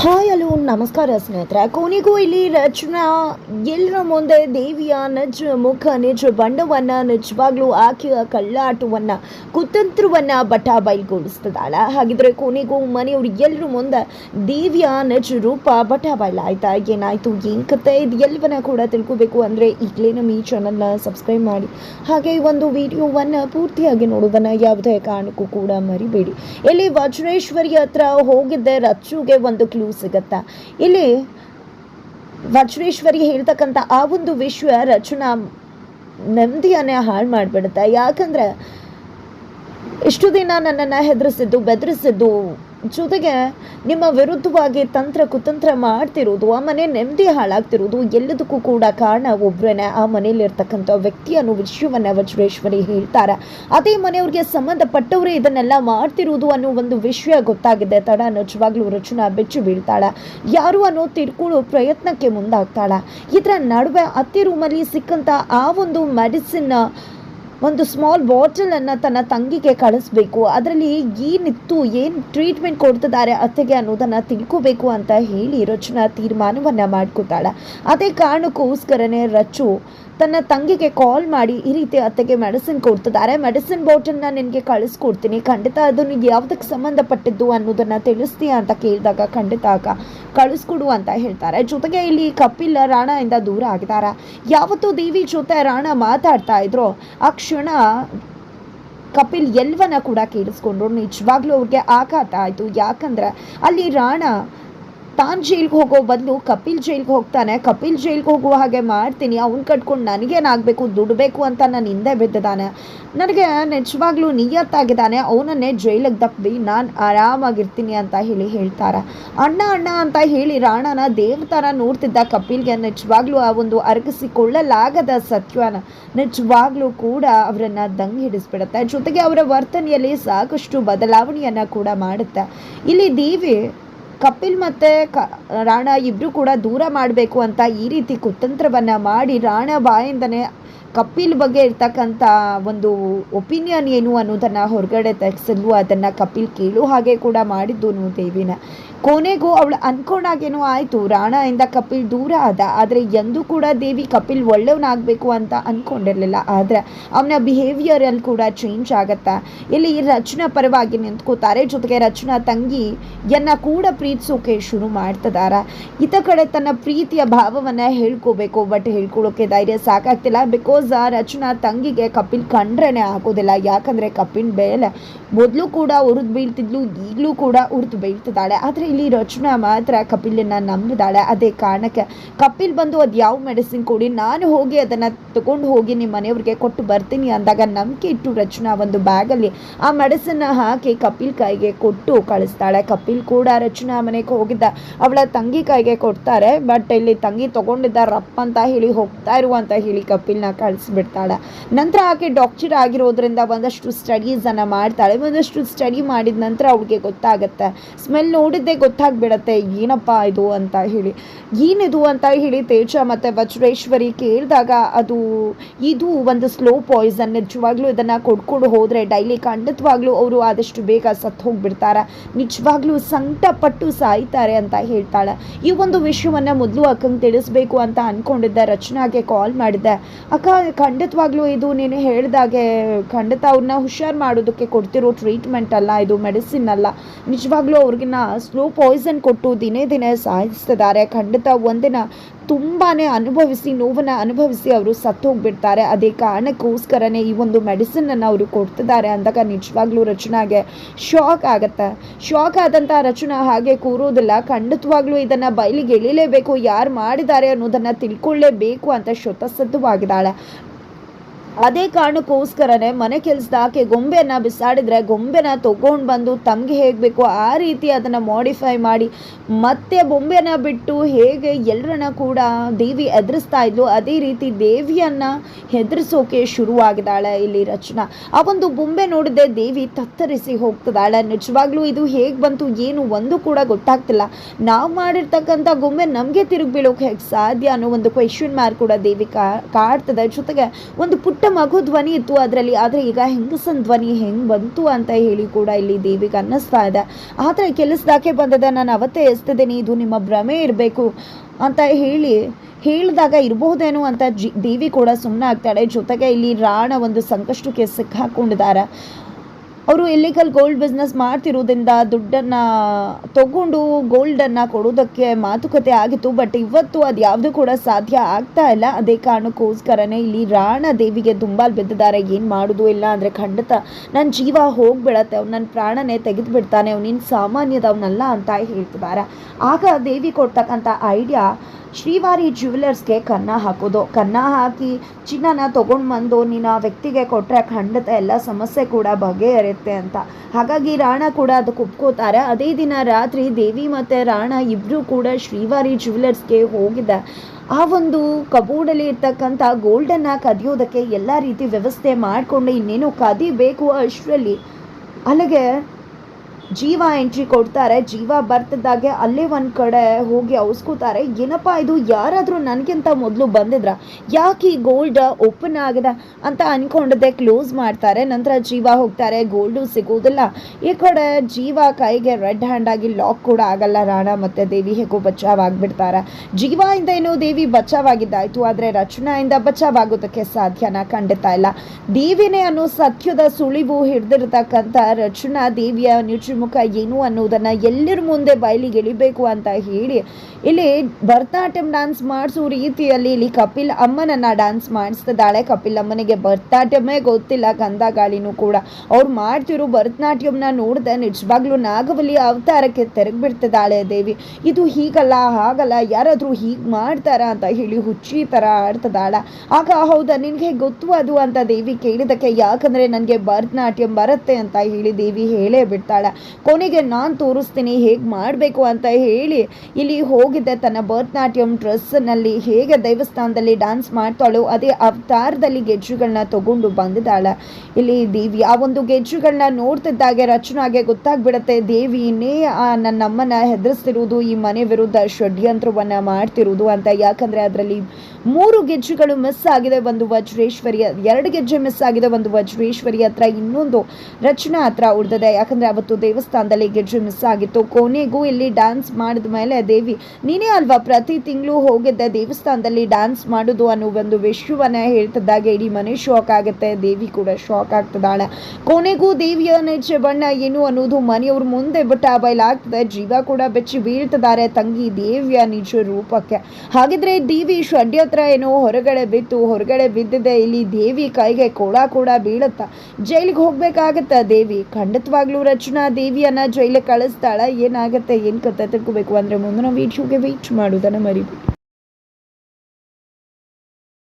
Hi hello ನಮಸ್ಕಾರ ಸ್ನೇಹಿತರೆ. ಕೊನೆಗೂ ಇಲ್ಲಿ ರಚನಾ ಎಲ್ಲರ ಮುಂದೆ ದೇವಿಯ ನಿಜ ಮುಖ, ನಿಜ ಬಣ್ಣವನ್ನು ನಿಜವಾಗ್ಲೂ ಆಕೆಯ ಕಳ್ಳಾಟವನ್ನ, ಕುತಂತ್ರವನ್ನ ಬಟ ಬಯಲ್ಗೊಳಿಸ್ತದಾಳ. ಹಾಗಿದ್ರೆ ಕೊನೆಗೂ ಮನೆಯವ್ರು ಎಲ್ಲರ ಮುಂದೆ ದೇವಿಯ ನಿಜ ರೂಪ ಬಟ ಆಯ್ತಾ ಏನಾಯ್ತು? ಏನ್ ಕತೆ? ಇದು ಎಲ್ಲವನ್ನ ಕೂಡ ತಿಳ್ಕೊಬೇಕು ಅಂದ್ರೆ ಈಗಲೇ ನಮ್ಮ ಈ ಚಾನಲ್ನ ಸಬ್ಸ್ಕ್ರೈಬ್ ಮಾಡಿ. ಹಾಗೆ ಒಂದು ವಿಡಿಯೋವನ್ನ ಪೂರ್ತಿಯಾಗಿ ನೋಡೋದನ್ನ ಯಾವುದೇ ಕಾರಣಕ್ಕೂ ಕೂಡ ಮರಿಬೇಡಿ. ಇಲ್ಲಿ ವಜ್ರೇಶ್ವರಿ ಹತ್ರ ಹೋಗಿದ್ದೆ ರಚ್ಚುಗೆ ಒಂದು ಕ್ಲೂ ಸಿಗತ್ತಾ? ಇಲ್ಲಿ ವಜ್ರೇಶ್ವರಿ ಹೇಳ್ತಕ್ಕಂಥ ಆ ಒಂದು ವಿಶ್ವ ರಚನಾ ನೆಮ್ಮದಿಯನ್ನೇ ಹಾಳು ಮಾಡಿಬಿಡುತ್ತೆ. ಯಾಕಂದ್ರೆ ಇಷ್ಟು ದಿನ ನನ್ನನ್ನು ಹೆದರಿಸಿದ್ದು, ಬೆದರಿಸಿದ್ದು ಜೊತೆಗೆ ನಿಮ್ಮ ವಿರುದ್ಧವಾಗಿ ತಂತ್ರ ಕುತಂತ್ರ ಮಾಡ್ತಿರೋದು, ಆ ಮನೆ ನೆಮ್ಮದಿ ಹಾಳಾಗ್ತಿರೋದು ಎಲ್ಲದಕ್ಕೂ ಕೂಡ ಕಾರಣ ಒಬ್ಬರೇ ಆ ಮನೆಯಲ್ಲಿರ್ತಕ್ಕಂಥ ವ್ಯಕ್ತಿ ಅನ್ನೋ ವಿಷಯವನ್ನು ವಜ್ರೇಶ್ವರಿ ಹೇಳ್ತಾರೆ. ಅದೇ ಮನೆಯವ್ರಿಗೆ ಸಂಬಂಧಪಟ್ಟವರೇ ಇದನ್ನೆಲ್ಲ ಮಾಡ್ತಿರೋದು ಅನ್ನೋ ಒಂದು ವಿಷಯ ಗೊತ್ತಾಗಿದೆ. ತಡ, ನಿಜವಾಗ್ಲೂ ರಚನಾ ಬೆಚ್ಚು ಬೀಳ್ತಾಳೆ. ಯಾರು ಅನ್ನೋ ತಿಳ್ಕೊಳ್ಳೋ ಪ್ರಯತ್ನಕ್ಕೆ ಮುಂದಾಗ್ತಾಳೆ. ಇದರ ನಡುವೆ ಅತ್ತೆ ರೂಮಲ್ಲಿ ಸಿಕ್ಕಂಥ ಆ ಒಂದು ಮೆಡಿಸಿನ್ ಒಂದು ಸ್ಮಾಲ್ ಬಾಟಲನ್ನು ತನ್ನ ತಂಗಿಗೆ ಕಳಿಸ್ಬೇಕು. ಅದರಲ್ಲಿ ಏನಿತ್ತು ಏನು ಟ್ರೀಟ್ಮೆಂಟ್ ಕೊಡ್ತಿದ್ದಾರೆ ಅತ್ತೆಗೆ ಅನ್ನೋದನ್ನು ತಿಳ್ಕೋಬೇಕು ಅಂತ ಹೇಳಿ ರಚನಾ ತೀರ್ಮಾನವನ್ನು ಮಾಡ್ಕೋತಾಳೆ. ಅದೇ ಕಾರಣಕ್ಕೋಸ್ಕರನೇ ರಚು ತನ್ನ ತಂಗಿಗೆ ಕಾಲ್ ಮಾಡಿ ಈ ರೀತಿ ಅತ್ತೆಗೆ ಮೆಡಿಸಿನ್ ಕೊಡ್ತಿದ್ದಾರೆ. ಮೆಡಿಸಿನ್ ಬಾಟಲ್ನ ನಿನಗೆ ಕಳಿಸ್ಕೊಡ್ತೀನಿ. ಖಂಡಿತ ಅದನ್ನು ಯಾವುದಕ್ಕೆ ಸಂಬಂಧಪಟ್ಟಿದ್ದು ಅನ್ನೋದನ್ನು ತಿಳಿಸ್ತೀಯ ಅಂತ ಕೇಳಿದಾಗ ಖಂಡಿತ ಅಕ್ಕ ಕಳಿಸ್ಕೊಡು ಅಂತ ಹೇಳ್ತಾರೆ. ಜೊತೆಗೆ ಇಲ್ಲಿ ಕಪಿಲ್ ಇಂದ ದೂರ ಆಗಿದ್ದಾರೆ? ಯಾವತ್ತೂ ದೇವಿ ಜೊತೆ ರಾಣ ಮಾತಾಡ್ತಾ ಇದ್ರು? ಆ ಕ್ಷಣ ಕಪಿಲ್ ಎಲ್ಲವನ್ನ ಕೂಡ ಕೇಳಿಸ್ಕೊಂಡ್ರು ನಿಜವಾಗ್ಲೂ ಅವ್ರಿಗೆ ಆಘಾತ ಆಯಿತು. ಯಾಕಂದ್ರೆ ಅಲ್ಲಿ ರಾಣ ತಾನು ಜೈಲ್ಗೆ ಹೋಗೋ ಬದಲು ಕಪಿಲ್ ಜೈಲ್ಗೆ ಹೋಗ್ತಾನೆ. ಕಪಿಲ್ ಜೈಲ್ಗೆ ಹೋಗುವ ಹಾಗೆ ಮಾಡ್ತೀನಿ. ಅವ್ನು ಕಟ್ಕೊಂಡು ನನಗೇನಾಗಬೇಕು, ದುಡ್ಬೇಕು ಅಂತ ನಾನು ಹಿಂದೆ ಬಿದ್ದಿದ್ದಾನೆ ನನಗೆ ನಿಜವಾಗ್ಲೂ ನಿಯತ್ತಾಗಿದ್ದಾನೆ. ಅವನನ್ನೇ ಜೈಲಿಗೆ ದಪ್ಪಿ ನಾನು ಆರಾಮಾಗಿರ್ತೀನಿ ಅಂತ ಹೇಳಿ ಹೇಳ್ತಾರೆ. ಅಣ್ಣ ಅಣ್ಣ ಅಂತ ಹೇಳಿ ರಾಣನ ದೇವತಾನ ನೋಡ್ತಿದ್ದ ಕಪಿಲ್ಗೆ ನಿಜವಾಗ್ಲೂ ಆ ಒಂದು ಅರಗಿಸಿಕೊಳ್ಳಲಾಗದ ಸತ್ಯನ ನಿಜವಾಗ್ಲೂ ಕೂಡ ಅವರನ್ನು ದಂಗೆ ಹಿಡಿಸ್ಬಿಡುತ್ತೆ. ಜೊತೆಗೆ ಅವರ ವರ್ತನೆಯಲ್ಲಿ ಸಾಕಷ್ಟು ಬದಲಾವಣೆಯನ್ನು ಕೂಡ ಮಾಡುತ್ತೆ. ಇಲ್ಲಿ ದೇವಿ ಕಪಿಲ್ ಮತ್ತು ಕ, ರಾಣ ಇಬ್ಬರು ಕೂಡ ದೂರ ಮಾಡಬೇಕು ಅಂತ ಈ ರೀತಿ ಕುತಂತ್ರವನ್ನು ಮಾಡಿ ರಾಣ ಬಾಯಿಂದನೇ ಕಪಿಲ್ ಬಗ್ಗೆ ಇರ್ತಕ್ಕಂಥ ಒಂದು ಒಪಿನಿಯನ್ ಏನು ಅನ್ನೋದನ್ನು ಹೊರಗಡೆ ತೆಗೆಸಲು ಅದನ್ನು ಕಪಿಲ್ ಕೇಳು ಹಾಗೆ ಕೂಡ ಮಾಡಿದ್ದು ದೇವಿನ. ಕೊನೆಗೂ ಅವಳು ಅನ್ಕೊಂಡಾಗೇನೋ ಆಯಿತು. ರಾಣಯಿಂದ ಕಪಿಲ್ ದೂರ ಆದ. ಆದರೆ ಎಂದೂ ಕೂಡ ದೇವಿ ಕಪಿಲ್ ಒಳ್ಳೆಯವನಾಗಬೇಕು ಅಂತ ಅಂದ್ಕೊಂಡಿರಲಿಲ್ಲ. ಆದರೆ ಅವನ ಬಿಹೇವಿಯರಲ್ಲಿ ಕೂಡ ಚೇಂಜ್ ಆಗುತ್ತೆ? ಇಲ್ಲಿ ರಚನಾ ಪರವಾಗಿ ನಿಂತ್ಕೋತಾರೆ. ಜೊತೆಗೆ ರಚನಾ ತಂಗಿಯನ್ನ ಕೂಡ ಪ್ರೀತಿಸೋಕೆ ಶುರು ಮಾಡ್ತಿದ್ದಾರೆ ಇತ ಕಡೆ ತನ್ನ ಪ್ರೀತಿಯ ಭಾವವನ್ನು ಹೇಳ್ಕೋಬೇಕು. ಬಟ್ ಹೇಳ್ಕೊಳ್ಳೋಕೆ ಧೈರ್ಯ ಸಾಕಾಗ್ತಿಲ್ಲ. ಬಿಕಾಸ್ ಆ ರಚನಾ ತಂಗಿಗೆ ಕಪಿಲ್ ಕಂಡ್ರೇ ಆಗೋದಿಲ್ಲ. ಯಾಕಂದರೆ ಕಪಿಲ್ ಬೇಲೆ ಮೊದಲು ಕೂಡ ಉರಿದು ಬೀಳ್ತಿದ್ಲು, ಈಗಲೂ ಕೂಡ ಉರಿದು ಬೀಳ್ತಿದ್ದಾಳೆ. ಆದರೆ ಇಲ್ಲಿ ರಚನಾ ಮಾತ್ರ ಕಪಿಲನ್ನು ನಂಬಿದಾಳೆ. ಅದೇ ಕಾರಣಕ್ಕೆ ಕಪಿಲ್ ಬಂದು ಅದು ಯಾವ ಮೆಡಿಸಿನ್ ಕೊಡಿ, ನಾನು ಹೋಗಿ ಅದನ್ನು ತಗೊಂಡು ಹೋಗಿ ನಿಮ್ಮ ಮನೆಯವ್ರಿಗೆ ಕೊಟ್ಟು ಬರ್ತೀನಿ ಅಂದಾಗ ನಂಬಿಕೆ ಇಟ್ಟು ರಚನಾ ಒಂದು ಬ್ಯಾಗಲ್ಲಿ ಆ ಮೆಡಿಸನ್ನ ಹಾಕಿ ಕಪಿಲ್ ಕೈಗೆ ಕೊಟ್ಟು ಕಳಿಸ್ತಾಳೆ. ಕಪಿಲ್ ಕೂಡ ರಚನಾ ಮನೆಗೆ ಹೋಗಿದ್ದ, ಅವಳ ತಂಗಿ ಕೈಗೆ ಕೊಡ್ತಾರೆ. ಬಟ್ ಇಲ್ಲಿ ತಂಗಿ ತಗೊಂಡಿದ್ದ ರಪ್ಪ ಅಂತ ಹೇಳಿ ಹೋಗ್ತಾ ಇರುವಂತ ಹೇಳಿ ಕಪಿಲ್ನ ಕಳಿಸ್ಬಿಡ್ತಾಳೆ. ನಂತರ ಆಕೆ ಡಾಕ್ಟರ್ ಆಗಿರೋದ್ರಿಂದ ಒಂದಷ್ಟು ಸ್ಟಡೀಸನ್ನು ಮಾಡ್ತಾಳೆ. ಒಂದಷ್ಟು ಸ್ಟಡಿ ಮಾಡಿದ ನಂತರ ಅವಳಿಗೆ ಗೊತ್ತಾಗತ್ತೆ. ಸ್ಮೆಲ್ ನೋಡಿದ್ದೇ ಗೊತ್ತಾಗ್ಬಿಡತ್ತೆ. ಏನಪ್ಪ ಇದು ಅಂತ ಹೇಳಿ. ಏನಿದು ಅಂತ ಹೇಳಿ ತೇಜ ಮತ್ತು ವಜ್ರೇಶ್ವರಿ ಕೇಳಿದಾಗ ಅದು, ಇದು ಒಂದು ಸ್ಲೋ ಪಾಯ್ಸನ್ ನಿಜವಾಗ್ಲೂ ಇದನ್ನು ಕೊಡ್ಕೊಂಡು ಹೋದರೆ ಡೈಲಿ ಖಂಡಿತವಾಗ್ಲೂ ಅವರು ಆದಷ್ಟು ಬೇಗ ಸತ್ತು ಹೋಗ್ಬಿಡ್ತಾರೆ. ನಿಜವಾಗ್ಲೂ ಸಂಕಟಪಟ್ಟು ಸಾಯ್ತಾರೆ ಅಂತ ಹೇಳ್ತಾಳೆ. ಈ ಒಂದು ವಿಷಯವನ್ನು ಮೊದಲು ಅಕ್ಕಂಗೆ ತಿಳಿಸ್ಬೇಕು ಅಂತ ಅಂದ್ಕೊಂಡಿದ್ದೆ ರಚನಾಗೆ ಕಾಲ್ ಮಾಡಿದ್ದೆ. ಅಕ್ಕ ಖಂಡಿತವಾಗ್ಲೂ ಇದು ನೀನು ಹೇಳಿದಾಗೆ ಖಂಡಿತ ಅವ್ರನ್ನ ಹುಷಾರು ಮಾಡೋದಕ್ಕೆ ಕೊಡ್ತಿರೋ ಟ್ರೀಟ್ಮೆಂಟ್ ಅಲ್ಲ, ಇದು ಮೆಡಿಸಿನ್ ಅಲ್ಲ. ನಿಜವಾಗ್ಲೂ ಅವ್ರಿಗಿನ್ನ ಸ್ಲೋ ಪಾಯ್ಸನ್ ಕೊಟ್ಟು ದಿನೇ ದಿನೇ ಸಾಯಿಸ್ತಿದ್ದಾರೆ ಖಂಡಿತ ಒಂದಿನ ತುಂಬಾ ಅನುಭವಿಸಿ, ನೋವನ್ನು ಅನುಭವಿಸಿ ಅವರು ಸತ್ತು ಹೋಗ್ಬಿಡ್ತಾರೆ ಅದೇ ಕಾರಣಕ್ಕೋಸ್ಕರನೇ ಈ ಒಂದು ಮೆಡಿಸಿನನ್ನು ಅವರು ಕೊಡ್ತಿದ್ದಾರೆ ಅಂದಾಗ ನಿಜವಾಗ್ಲೂ ರಚನಾಗೆ ಶಾಕ್ ಆಗುತ್ತೆ. ಶಾಕ್ ಆದಂಥ ರಚನಾ ಹಾಗೆ ಕೂರೋದಿಲ್ಲ. ಖಂಡಿತವಾಗ್ಲೂ ಇದನ್ನು ಬಯಲಿಗೆ ಎಳಿಲೇಬೇಕು. ಯಾರು ಮಾಡಿದ್ದಾರೆ ಅನ್ನೋದನ್ನು ತಿಳ್ಕೊಳ್ಳೇಬೇಕು ಅಂತ ಶತಸದ್ಧವಾಗಿದ್ದಾಳೆ. ಅದೇ ಕಾರಣಕ್ಕೋಸ್ಕರನೇ ಮನೆ ಕೆಲಸದ ಆಕೆ ಗೊಂಬೆನ ಬಿಸಾಡಿದ್ರೆ ಗೊಂಬೆನ ತೊಗೊಂಡು ಬಂದು ತಮಗೆ ಹೇಗೆ ಬೇಕೋ ಆ ರೀತಿ ಅದನ್ನು ಮಾಡಿಫೈ ಮಾಡಿ ಮತ್ತೆ ಬೊಂಬೆನ ಬಿಟ್ಟು ಹೇಗೆ ಎಲ್ಲರನ್ನ ಕೂಡ ದೇವಿ ಎದುರಿಸ್ತಾ ಇದ್ಲು, ಅದೇ ರೀತಿ ದೇವಿಯನ್ನು ಹೆದರಿಸೋಕೆ ಶುರುವಾಗಿದ್ದಾಳೆ ಇಲ್ಲಿ ರಚನಾ. ಆ ಒಂದು ಬೊಂಬೆ ನೋಡಿದೆ ದೇವಿ ತತ್ತರಿಸಿ ಹೋಗ್ತದಾಳೆ ನಿಜವಾಗ್ಲೂ ಇದು ಹೇಗೆ ಬಂತು, ಏನು ಒಂದು ಕೂಡ ಗೊತ್ತಾಗ್ತಿಲ್ಲ. ನಾವು ಮಾಡಿರ್ತಕ್ಕಂಥ ಗೊಂಬೆ ನಮಗೆ ತಿರುಗಿ ಬೀಳೋಕೆ ಹೇಗೆ ಸಾಧ್ಯ ಅನ್ನೋ ಒಂದು ಕ್ವೆಶನ್ ಮಾರ್ಕ್ ಕೂಡ ದೇವಿ ಕಾಡ್ತದೆ. ಜೊತೆಗೆ ಒಂದು ಪುಟ್ಟ ಮಗು ಧ್ವನಿ ಇತ್ತು, ಅದರಲ್ಲಿ ಆದರೆ ಈಗ ಹೆಂಗಸನ್ ಧ್ವನಿ ಹೆಂಗೆ ಬಂತು ಅಂತ ಹೇಳಿ ಕೂಡ ಇಲ್ಲಿ ದೇವಿಗೆ ಅನ್ನಿಸ್ತಾ ಇದೆ. ಆದರೆ ಕೆಲಸದಾಕೆ ಬಂದದ, ನಾನು ಅವತ್ತೇ ಎಸ್ತಿದ್ದೀನಿ, ಇದು ನಿಮ್ಮ ಭ್ರಮೆ ಇರಬೇಕು ಅಂತ ಹೇಳಿ, ಹೇಳಿದಾಗ ಇರಬಹುದೇನೋ ಅಂತ ಜಿ, ದೇವಿ ಕೂಡ ಸುಮ್ಮನೆ ಆಗ್ತಾಳೆ. ಜೊತೆಗೆ ಇಲ್ಲಿ ರಾಣ ಒಂದು ಸಂಕಷ್ಟಕ್ಕೆ ಸಿಕ್ಕಾಕೊಂಡಿದ್ದಾರೆ. ಅವರು ಇಲ್ಲಿಗಲ್ ಗೋಲ್ಡ್ ಬಿಸ್ನೆಸ್ ಮಾಡ್ತಿರೋದ್ರಿಂದ ದುಡ್ಡನ್ನು ತಗೊಂಡು ಗೋಲ್ಡನ್ನು ಕೊಡೋದಕ್ಕೆ ಮಾತುಕತೆ ಆಗಿತ್ತು. ಬಟ್ ಇವತ್ತು ಅದು ಯಾವುದು ಕೂಡ ಸಾಧ್ಯ ಆಗ್ತಾ ಇಲ್ಲ. ಅದೇ ಕಾರಣಕ್ಕೋಸ್ಕರನೇ ಇಲ್ಲಿ ರಾಣ ದೇವಿಗೆ ದುಂಬಾಲ್ ಬಿದ್ದಿದ್ದಾರೆ. ಏನು ಮಾಡೋದು ಇಲ್ಲ ಅಂದರೆ ಖಂಡಿತ ನನ್ನ ಜೀವ ಹೋಗ್ಬಿಡತ್ತೆ. ಅವ್ನು ನನ್ನ ಪ್ರಾಣನೇ ತೆಗೆದು ಬಿಡ್ತಾನೆ ಅವ್ನಿನ್ ಸಾಮಾನ್ಯದವನಲ್ಲ ಅಂತ ಹೇಳ್ತಿದ್ದಾರೆ. ಆಗ ದೇವಿ ಕೊಡ್ತಕ್ಕಂಥ ಐಡಿಯಾ ಶ್ರೀವಾರಿ ಜ್ಯುವೆಲರ್ಸ್ಗೆ ಕನ್ನ ಹಾಕೋದು. ಕನ್ನ ಹಾಕಿ ಚಿನ್ನನ ತೊಗೊಂಡು ಬಂದು ನೀನು ಆ ವ್ಯಕ್ತಿಗೆ ಕೊಟ್ಟರೆ ಖಂಡತ ಎಲ್ಲ ಸಮಸ್ಯೆ ಕೂಡ ಬಗೆಹರುತ್ತೆ ಅಂತ. ಹಾಗಾಗಿ ರಾಣ ಕೂಡ ಅದಕ್ಕೆ ಒಪ್ಕೋತಾರೆ. ಅದೇ ದಿನ ರಾತ್ರಿ ದೇವಿ ಮತ್ತು ರಾಣ ಇಬ್ಬರೂ ಕೂಡ ಶ್ರೀವಾರಿ ಜ್ಯುವೆಲರ್ಸ್ಗೆ ಹೋಗಿದೆ. ಆ ಒಂದು ಕಬೋರ್ಡಲ್ಲಿ ಇರ್ತಕ್ಕಂಥ ಗೋಲ್ಡನ್ನು ಕದಿಯೋದಕ್ಕೆ ಎಲ್ಲ ರೀತಿ ವ್ಯವಸ್ಥೆ ಮಾಡಿಕೊಂಡು ಇನ್ನೇನು ಕದಿಬೇಕು ಅಷ್ಟರಲ್ಲಿ. ಅಲ್ಲಿಗೆ ಜೀವ ಎಂಟ್ರಿ ಕೊಡ್ತಾರೆ, ಜೀವ ಬರ್ತಿದ್ದಾಗೆ ಅಲ್ಲೇ ಒಂದು ಕಡೆ ಹೋಗಿ ಅವಸ್ಕೋತಾರೆ. ಏನಪ್ಪ ಇದು? ಯಾರಾದರೂ ನನಗಿಂತ ಮೊದಲು ಬಂದಿದ್ರ? ಯಾಕೆ ಈ ಗೋಲ್ಡ್ ಓಪನ್ ಆಗಿದೆ ಅಂತ ಅನ್ಕೊಂಡಿದ್ದೆ ಕ್ಲೋಸ್ ಮಾಡ್ತಾರೆ. ನಂತರ ಜೀವ ಹೋಗ್ತಾರೆ ಗೋಲ್ಡು ಸಿಗೋದಿಲ್ಲ ಈ ಕಡೆ ಜೀವ ಕೈಗೆ ರೆಡ್ ಹ್ಯಾಂಡ್ ಆಗಿ ಲಾಕ್ ಕೂಡ ಆಗಲ್ಲ. ರಾಣ ಮತ್ತು ದೇವಿ ಹೇಗೋ ಬಚಾವಾಗಿಬಿಡ್ತಾರೆ. ಜೀವದಿಂದ ಏನೋ ದೇವಿ ಬಚಾವಾಗಿದ್ದಾಯ್ತು, ಆದರೆ ರಚನಾಯಿಂದ ಬಚಾವಾಗೋದಕ್ಕೆ ಸಾಧ್ಯನ? ಖಂಡಿತ ಇಲ್ಲ. ದೇವಿನೇ ಅನ್ನೋ ಸತ್ಯದ ಸುಳಿವು ಹಿಡಿದಿರ್ತಕ್ಕಂಥ ರಚನಾ ದೇವಿಯ ಮುಖ ಏನು ಅನ್ನೋದನ್ನ ಎಲ್ಲರ ಮುಂದೆ ಬಯಲಿಗೆ ಎಳಿಬೇಕು ಅಂತ ಹೇಳಿ ಇಲ್ಲಿ ಭರತನಾಟ್ಯಂ ಡ್ಯಾನ್ಸ್ ಮಾಡಿಸೋ ರೀತಿಯಲ್ಲಿ ಇಲ್ಲಿ ಕಪಿಲ್ ಅಮ್ಮನನ್ನ ಡ್ಯಾನ್ಸ್ ಮಾಡಿಸ್ತಿದ್ದಾಳೆ. ಕಪಿಲ್ ಅಮ್ಮನಿಗೆ ಭರತನಾಟ್ಯಮೇ ಗೊತ್ತಿಲ್ಲ ಗಂಧ ಗಾಳಿನೂ ಕೂಡ. ಅವ್ರು ಮಾಡ್ತಿರೋ ಭರತನಾಟ್ಯಂನ ನೋಡಿದೆ ನಿಜವಾಗ್ಲೂ ನಾಗವಲ್ಲಿ ಅವತಾರಕ್ಕೆ ತೆರಗಿಬಿಡ್ತಿದ್ದಾಳೆ ದೇವಿ. ಇದು ಹೀಗಲ್ಲ, ಹಾಗಲ್ಲ, ಯಾರಾದರೂ ಹೀಗೆ ಮಾಡ್ತಾರ ಅಂತ ಹೇಳಿ ಹುಚ್ಚಿ ಥರ ಆಡ್ತದಾಳ ಆಗ ಹೌದಾ, ನಿನಗೆ ಗೊತ್ತು ಅದು ಅಂತ ದೇವಿ ಕೇಳಿದಕ್ಕೆ, ಯಾಕಂದರೆ ನನಗೆ ಭರತನಾಟ್ಯಂ ಬರುತ್ತೆ ಅಂತ ಹೇಳಿ ದೇವಿ ಹೇಳೇ ಬಿಡ್ತಾಳೆ. ಕೊನೆಗೆ ನಾನು ತೋರಿಸ್ತೀನಿ, ಹೇಗೆ ಮಾಡಬೇಕು ಅಂತ ಹೇಳಿ. ಇಲ್ಲಿ ಹೋಗಿದ್ದೆ ತನ್ನ ಭರತನಾಟ್ಯಂ ಡ್ರೆಸ್ನಲ್ಲಿ ಹೇಗೆ ದೇವಸ್ಥಾನದಲ್ಲಿ ಡ್ಯಾನ್ಸ್ ಮಾಡ್ತಾಳೋ ಅದೇ ಅವತಾರದಲ್ಲಿ ಗೆಜ್ಜುಗಳನ್ನ ತಗೊಂಡು ಬಂದಿದ್ದಾಳೆ. ಇಲ್ಲಿ ದೇವಿ ಆ ಒಂದು ಗೆಜ್ಜುಗಳನ್ನ ನೋಡ್ತಿದ್ದಾಗೆ ರಚನಾಗೆ ಗೊತ್ತಾಗ್ಬಿಡತ್ತೆ ದೇವಿನೇ ಆ, ನನ್ನಮ್ಮನ ಹೆದರಿಸ್ತಿರುವುದು ಈ ಮನೆ ವಿರುದ್ಧ ಷಡ್ಯಂತ್ರವನ್ನು ಮಾಡ್ತಿರುವುದು ಅಂತ. ಯಾಕಂದ್ರೆ ಅದರಲ್ಲಿ ಮೂರು ಗೆಜ್ಜುಗಳು ಮಿಸ್ ಆಗಿದೆ, ಒಂದು ವಜ್ರೇಶ್ವರಿಯ, ಎರಡು ಗೆಜ್ಜೆ ಮಿಸ್ ಆಗಿದೆ, ಒಂದು ವಜ್ರೇಶ್ವರಿ ಹತ್ರ ಇನ್ನೊಂದು ರಚನಾ ಹತ್ರ ಉಳಿದಿದೆ. ಯಾಕಂದ್ರೆ ಅವತ್ತು ದೇವಸ್ಥಾನದಲ್ಲಿ ಗೆಜ್ಜೆ ಮಿಸ್ ಆಗಿತ್ತು. ಕೊನೆಗೂ ಇಲ್ಲಿ ಡ್ಯಾನ್ಸ್ ಮಾಡಿದ ಮೇಲೆ ದೇವಿ, ನೀನೇ ಅಲ್ವಾ ಪ್ರತಿ ತಿಂಗಳು ಹೋಗಿದ್ದೆ ದೇವಸ್ಥಾನದಲ್ಲಿ ಡ್ಯಾನ್ಸ್ ಮಾಡೋದು ಅನ್ನೋ ಒಂದು ವಿಷಯವನ್ನ ಹೇಳ್ತಿದ್ದಾಗ. ಇಡೀ ಮನೆ ಶಾಕ್ ಆಗುತ್ತೆ, ದೇವಿ ಕೂಡ ಶಾಕ್ ಆಗ್ತದಾಳೆ ಕೊನೆಗೂ ದೇವಿಯ ನಿಜ ಬಣ್ಣ ಏನು ಅನ್ನೋದು ಮನೆಯವ್ರ ಮುಂದೆ ಬಿಟ್ಟ ಬಯಲಾಗ್ತದೆ ಜೀವ ಕೂಡ ಬೆಚ್ಚಿ ಬೀಳ್ತಿದ್ದಾರೆ ತಂಗಿ ದೇವಿಯ ನಿಜ ರೂಪಕ್ಕೆ. ಹಾಗಿದ್ರೆ ದೇವಿ ಷಡ್ಯತ್ರ ಏನೋ ಹೊರಗಡೆ ಬಿತ್ತು ಹೊರಗಡೆ ಬಿದ್ದಿದೆ. ಇಲ್ಲಿ ದೇವಿ ಕೈಗೆ ಕೋಳ ಕೂಡ ಬೀಳುತ್ತಾ, ಜೈಲಿಗೆ ಹೋಗ್ಬೇಕಾಗತ್ತ ದೇವಿ? ಖಂಡಿತವಾಗ್ಲೂ ರಚನಾ ದೇವಿಯನ್ನ ಜೈಲಿಗೆ ಕಳಿಸ್ತಾಳ ಏನಾಗುತ್ತೆ ಏನ್ ಕತೆ ತಿಳ್ಕೊಬೇಕು? ಅಂದ್ರೆ ಮುಂದಿನ ವೀಡಿಯೋಗೆ ವೇಟ್ ಮಾಡೋದನ್ನು ಮರಿಬೇಡಿ.